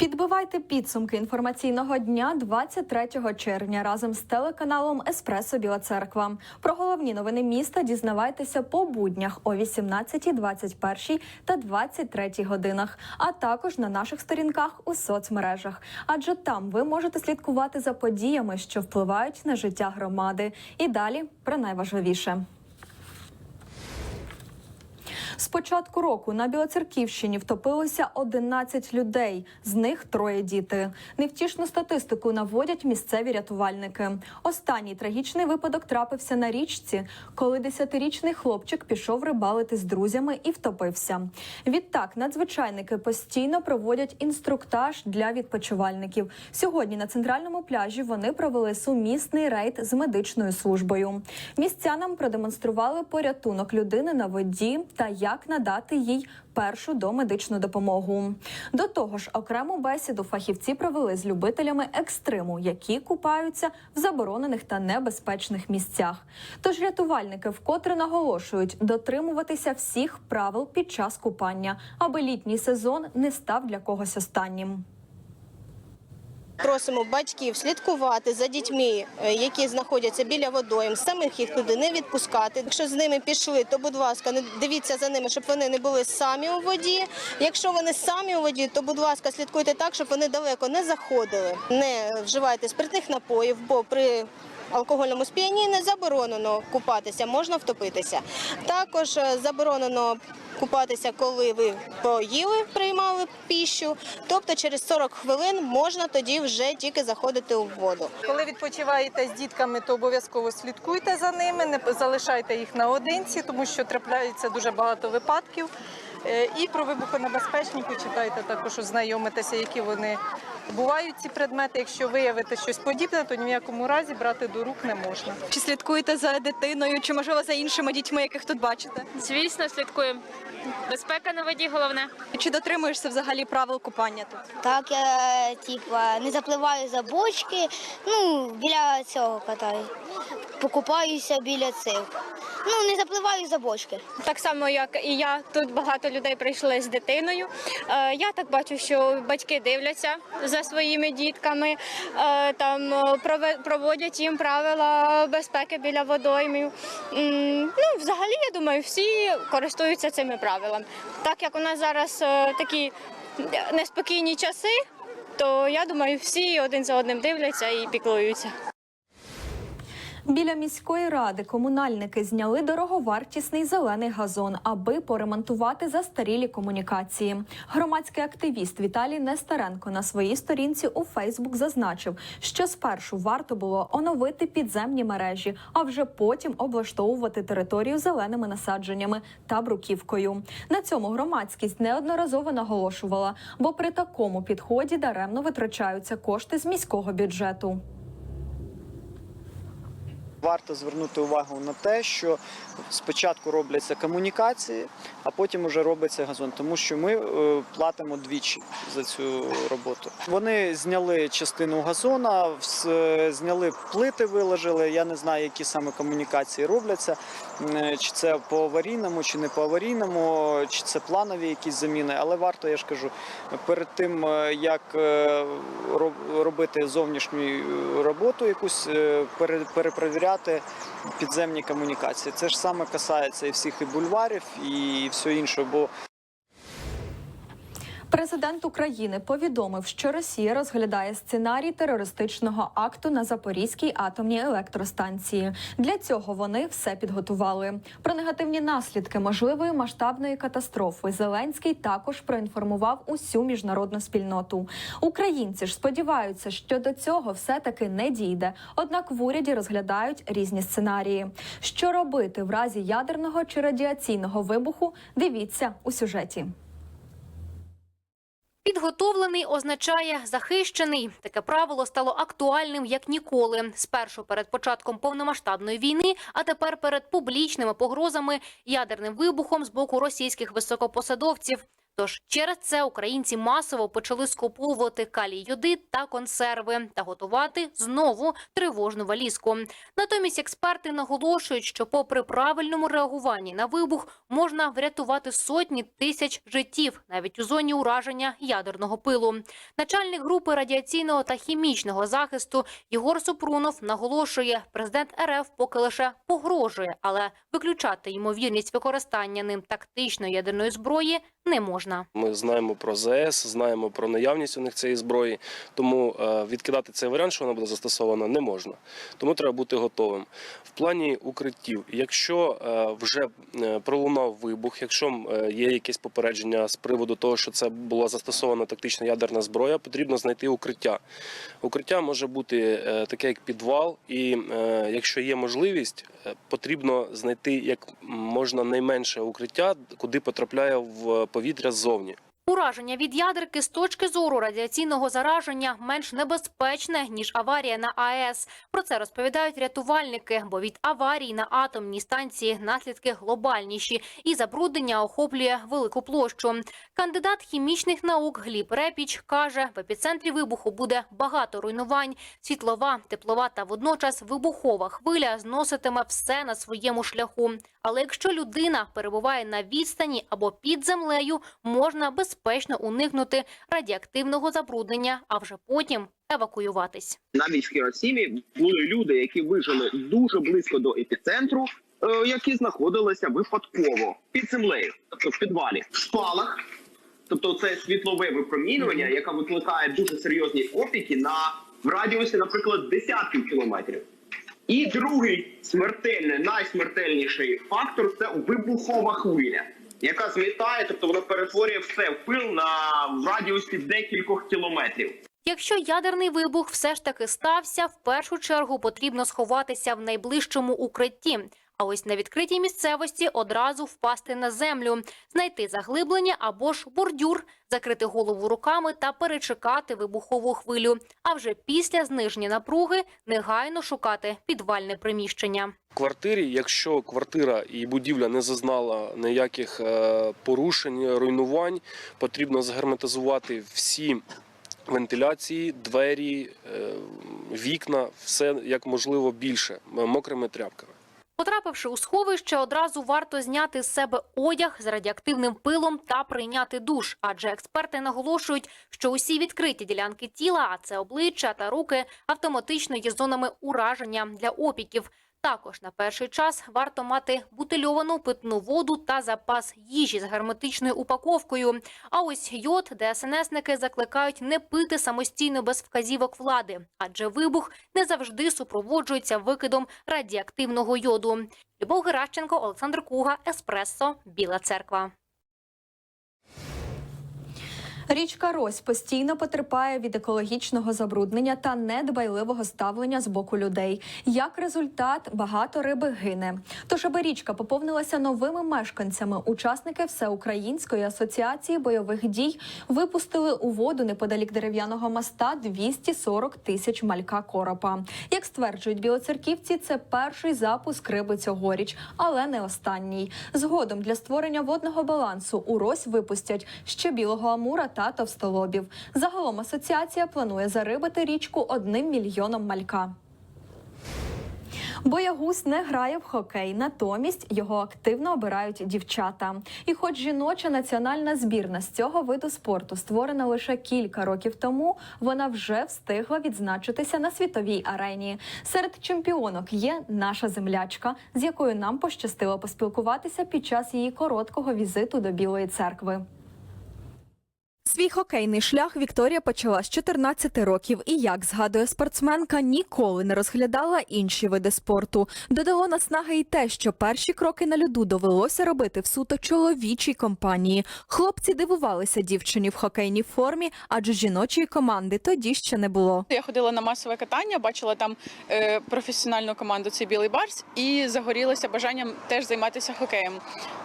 Підбивайте підсумки інформаційного дня 23 червня разом з телеканалом Еспресо Біла Церква. Про головні новини міста дізнавайтеся по буднях о 18, 21 та 23 годинах, а також на наших сторінках у соцмережах. Адже там ви можете слідкувати за подіями, що впливають на життя громади. І далі про найважливіше. З початку року на Білоцерківщині втопилося 11 людей, з них троє діти. Невтішну статистику наводять місцеві рятувальники. Останній трагічний випадок трапився на річці, коли 10-річний хлопчик пішов рибалити з друзями і втопився. Відтак надзвичайники постійно проводять інструктаж для відпочивальників. Сьогодні на центральному пляжі вони провели сумісний рейд з медичною службою. Містянам продемонстрували порятунок людини на воді та як надати їй першу домедичну допомогу. До того ж, окрему бесіду фахівці провели з любителями екстриму, які купаються в заборонених та небезпечних місцях. Тож рятувальники вкотре наголошують дотримуватися всіх правил під час купання, аби літній сезон не став для когось останнім. Просимо батьків слідкувати за дітьми, е, які знаходяться біля водойм, самих їх туди не відпускати. Якщо з ними пішли, то будь ласка, не дивіться за ними, щоб вони не були самі у воді. Якщо вони самі у воді, то будь ласка, слідкуйте так, щоб вони далеко не заходили. Не вживайте спиртних напоїв, бо при алкогольному сп'янінні заборонено купатися, можна втопитися. Також е, заборонено купатися, коли ви поїли, приймали піщу. Тобто через 40 хвилин можна тоді вже тільки заходити у воду. Коли відпочиваєте з дітками, то обов'язково слідкуйте за ними, не залишайте їх наодинці, тому що трапляється дуже багато випадків. Е, І про вибухонебезпечні почитайте також, ознайомитеся, які вони бувають ці предмети. Якщо виявити щось подібне, то ні в якому разі брати до рук не можна. Чи слідкуєте за дитиною, чи можливо за іншими дітьми, яких тут бачите? Звісно, слідкуємо. Безпека на воді головне. Чи дотримуєшся взагалі правил купання тут? Так, я типа не запливаю за бочки, ну біля цього катаю. Покупаюся біля цих. Ну не запливаю за бочки. Так само, як і я, тут багато людей прийшли з дитиною. Е, Я так бачу, що батьки дивляться за своїми дітками, е, там е, проводять їм правила безпеки біля водоймів. Ну, взагалі, я думаю, всі користуються цими правилами. Так як у нас зараз е, такі неспокійні часи, то я думаю, всі один за одним дивляться і піклуються. Біля міської ради комунальники зняли дороговартісний зелений газон, аби поремонтувати застарілі комунікації. Громадський активіст Віталій Нестеренко на своїй сторінці у Фейсбук зазначив, що спершу варто було оновити підземні мережі, а вже потім облаштовувати територію зеленими насадженнями та бруківкою. На цьому громадськість неодноразово наголошувала, бо при такому підході даремно витрачаються кошти з міського бюджету. Варто звернути увагу на те, що спочатку робляться комунікації, а потім вже робиться газон, тому що ми е, платимо двічі за цю роботу. Вони зняли частину газона, зняли плити, виложили. Я не знаю, які саме комунікації робляться, чи це по аварійному, чи не по аварійному, чи це планові якісь заміни. Але варто, я ж кажу, перед тим е, як е, робити зовнішню е, роботу, якусь е, пере- підземні комунікації. Це ж саме касається і всіх і бульварів, і всього іншого. Бо Президент України повідомив, що Росія розглядає сценарій терористичного акту на Запорізькій атомній електростанції. Для цього вони все підготували. Про негативні наслідки можливої масштабної катастрофи Зеленський також проінформував усю міжнародну спільноту. Українці ж сподіваються, що до цього все таки не дійде. Однак в уряді розглядають різні сценарії. Що робити в разі ядерного чи радіаційного вибуху? Дивіться у сюжеті. Підготовлений означає захищений. Таке правило стало актуальним як ніколи. Спершу перед початком повномасштабної війни, а тепер перед публічними погрозами ядерним вибухом з боку російських високопосадовців. Тож через це українці масово почали скуповувати калій йодит та консерви та готувати знову тривожну валізку. Натомість експерти наголошують, що попри правильному реагуванні на вибух можна врятувати сотні тисяч життів навіть у зоні ураження ядерного пилу. Начальник групи радіаційного та хімічного захисту Єгор Супрунов наголошує, президент РФ поки лише погрожує, але виключати ймовірність використання ним тактичної ядерної зброї не можна. Ми знаємо про ЗС, знаємо про наявність у них цієї зброї, тому е, відкидати цей варіант, що вона буде застосована, не можна. Тому треба бути готовим. В плані укриттів, якщо е, вже е, пролунав вибух, якщо є якесь попередження з приводу того, що це була застосована тактична ядерна зброя, потрібно знайти укриття. Укриття може бути таке, як підвал, і якщо є можливість, потрібно знайти як можна найменше укриття, куди потрапляє в повітря ззовні. Ураження від ядерки з точки зору радіаційного зараження менш небезпечне ніж аварія на АЕС. Про це розповідають рятувальники, бо від аварій на атомній станції наслідки глобальніші і забруднення охоплює велику площу. Кандидат хімічних наук Гліб Репіч каже, в епіцентрі вибуху буде багато руйнувань. Світлова, теплова та водночас вибухова хвиля зноситиме все на своєму шляху. Але якщо людина перебуває на відстані або під землею, можна безпечно уникнути радіоактивного забруднення, а вже потім евакуюватись. навіть в Хіросімі були люди, які вижили дуже близько до епіцентру, е, які знаходилися випадково під землею, тобто в підвалі, в спалах. Тобто це світлове випромінювання, яке викликає дуже серйозні опіки на в радіусі, наприклад, десятків кілометрів. І другий смертельний, найсмертельніший фактор це вибухова хвиля, яка змітає, тобто вона перетворює все в пил на в радіусі декількох кілометрів. Якщо ядерний вибух все ж таки стався, в першу чергу потрібно сховатися в найближчому укритті. А ось на відкритій місцевості одразу впасти на землю, знайти заглиблення або ж бордюр, закрити голову руками та перечекати вибухову хвилю. А вже після зниження напруги негайно шукати підвальне приміщення. В квартирі, якщо квартира і будівля не зазнала ніяких е, порушень, руйнувань, потрібно загерметизувати всі вентиляції, двері, е, вікна, все як можливо більше мокрими тряпками. Потрапивши у сховище, одразу варто зняти з себе одяг з радіоактивним пилом та прийняти душ. Адже експерти наголошують, що усі відкриті ділянки тіла, а це обличчя та руки, автоматично є зонами ураження для опіків. Також на перший час варто мати бутильовану питну воду та запас їжі з герметичною упаковкою. А ось йод ДСНСники закликають не пити самостійно без вказівок влади, адже вибух не завжди супроводжується викидом радіоактивного йоду. Любов Геращенко, Олександр Куга, Еспресо, Біла Церква. Річка Рось постійно потерпає від екологічного забруднення та недбайливого ставлення з боку людей. Як результат, багато риби гине. Тож, аби річка поповнилася новими мешканцями, учасники Всеукраїнської асоціації бойових дій випустили у воду неподалік дерев'яного моста 240 тисяч малька коропа. Як стверджують білоцерківці, це перший запуск риби цьогоріч, але не останній. Згодом для створення водного балансу у Рось випустять ще білого амура та товстолобів. Загалом асоціація планує зарибати річку одним мільйоном малька. Боягуз не грає в хокей, натомість його активно обирають дівчата. І, хоч жіноча національна збірна з цього виду спорту створена лише кілька років тому, вона вже встигла відзначитися на світовій арені. Серед чемпіонок є наша землячка, з якою нам пощастило поспілкуватися під час її короткого візиту до Білої церкви. Свій хокейний шлях Вікторія почала з 14 років і, як згадує спортсменка, ніколи не розглядала інші види спорту. Додало наснаги й те, що перші кроки на льоду довелося робити в суто чоловічій компанії. Хлопці дивувалися дівчині в хокейній формі, адже жіночої команди тоді ще не було. Я ходила на масове катання, бачила там е, професіональну команду цей білий барс і загорілася бажанням теж займатися хокеєм.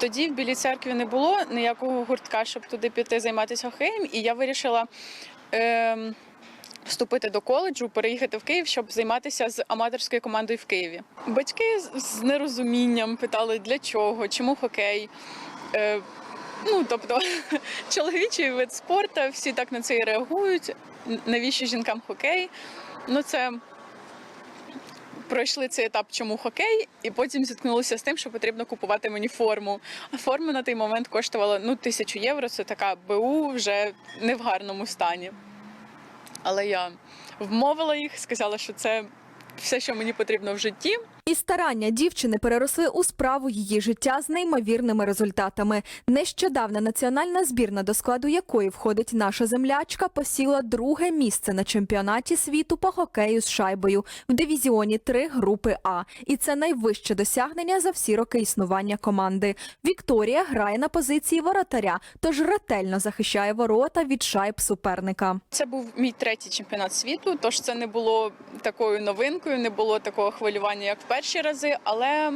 Тоді в білій церкві не було ніякого гуртка, щоб туди піти займатися хокеєм, і я вирішила. Е, Вступити до коледжу, переїхати в Київ, щоб займатися з аматорською командою в Києві. Батьки з нерозумінням питали, для чого, чому хокей. Е, Ну тобто, чоловічий вид спорту, всі так на це і реагують. Навіщо жінкам хокей? Ну це пройшли цей етап, чому хокей, і потім зіткнулися з тим, що потрібно купувати мені форму. А форма на той момент коштувала ну, тисячу євро. Це така БУ вже не в гарному стані. Але я вмовила їх, сказала, що це все, що мені потрібно в житті. І старання дівчини переросли у справу її життя з неймовірними результатами. Нещодавна національна збірна, до складу якої входить наша землячка, посіла друге місце на чемпіонаті світу по хокею з шайбою в дивізіоні 3 групи А. І це найвище досягнення за всі роки існування команди. Вікторія грає на позиції воротаря, тож ретельно захищає ворота від шайб суперника. Це був мій третій чемпіонат світу, тож це не було такою новинкою, не було такого хвилювання, як перші рази. Але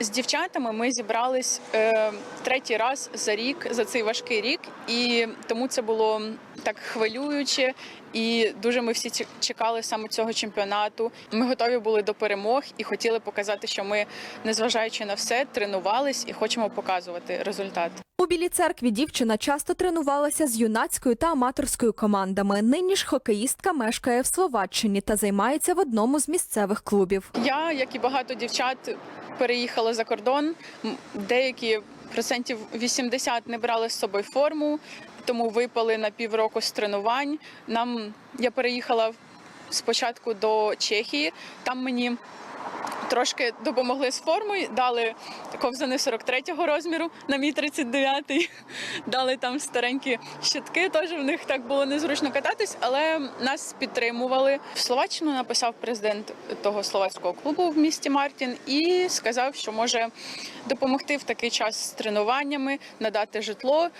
з дівчатами ми зібрались е, третій раз за рік, за цей важкий рік, і тому це було так хвилююче. І дуже ми всі чекали саме цього чемпіонату. Ми готові були до перемог і хотіли показати, що ми, незважаючи на все, тренувались і хочемо показувати результат. У Білій церкві дівчина часто тренувалася з юнацькою та аматорською командами. Нині ж хокеїстка мешкає в Словаччині та займається в одному з місцевих клубів. Я, як і багато дівчат, переїхала за кордон. Деякі процентів 80 не брали з собою форму, тому випали на півроку з тренувань. Нам я переїхала спочатку до Чехії. Там мені трошки допомогли з формою, дали ковзани 43-го розміру на мій 39-й. Дали там старенькі щитки, теж в них так було незручно кататись, але нас підтримували. В Словаччину написав президент того словацького клубу в місті Мартін і сказав, що може допомогти в такий час з тренуваннями, надати житло.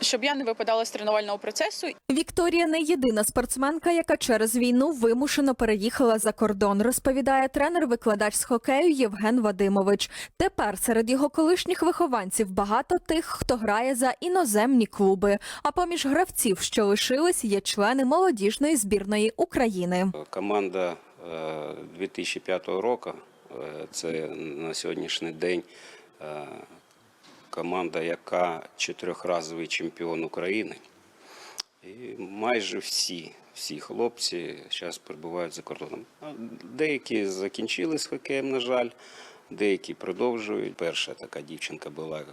Щоб я не випадала з тренувального процесу Вікторія не єдина спортсменка, яка через війну вимушено переїхала за кордон, розповідає тренер-викладач з хокею Євген Вадимович. Тепер серед його колишніх вихованців багато тих, хто грає за іноземні клуби. А поміж гравців, що лишились, є члени молодіжної збірної України. Команда е, 2005 року, е, це на сьогоднішній день е, команда, яка чотирьохразовий чемпіон України. І майже всі, всі хлопці зараз перебувають за кордоном. Деякі закінчили з хокеєм, на жаль, деякі продовжують. Перша така дівчинка була, е,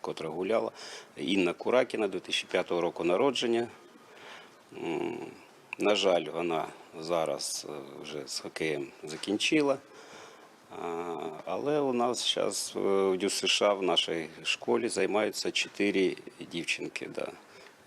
котра гуляла, Інна Куракіна, 2005 року народження. На жаль, вона зараз е, вже з хокеєм закінчила. Але у нас зараз в США в нашій школі займаються чотири дівчинки да,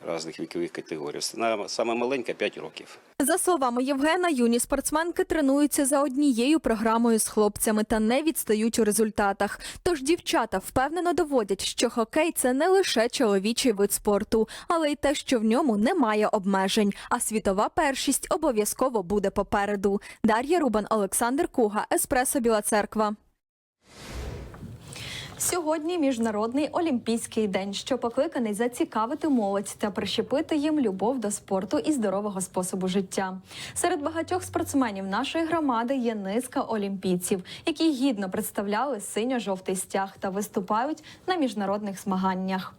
різних вікових категорій. Саме маленька 5 років. За словами Євгена, юні спортсменки тренуються за однією програмою з хлопцями та не відстають у результатах. Тож дівчата впевнено доводять, що хокей це не лише чоловічий вид спорту, але й те, що в ньому немає обмежень. А світова першість обов'язково буде попереду. Дар'я Рубан, Олександр Куга, Еспресо Біла Церква. Сьогодні міжнародний олімпійський день, що покликаний зацікавити молодь та прищепити їм любов до спорту і здорового способу життя. Серед багатьох спортсменів нашої громади є низка олімпійців, які гідно представляли синьо-жовтий стяг та виступають на міжнародних змаганнях.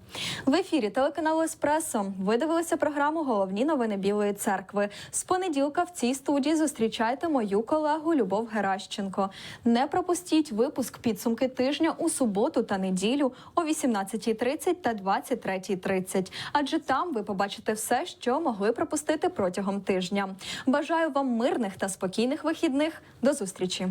В ефірі телеканалу Еспресо ви дивилися програму Головні новини Білої церкви. З понеділка в цій студії зустрічайте мою колегу Любов Геращенко. Не пропустіть випуск підсумки тижня у суботу та неділю о 18.30 та 23.30. Адже там ви побачите все, що могли пропустити протягом тижня. Бажаю вам мирних та спокійних вихідних. До зустрічі.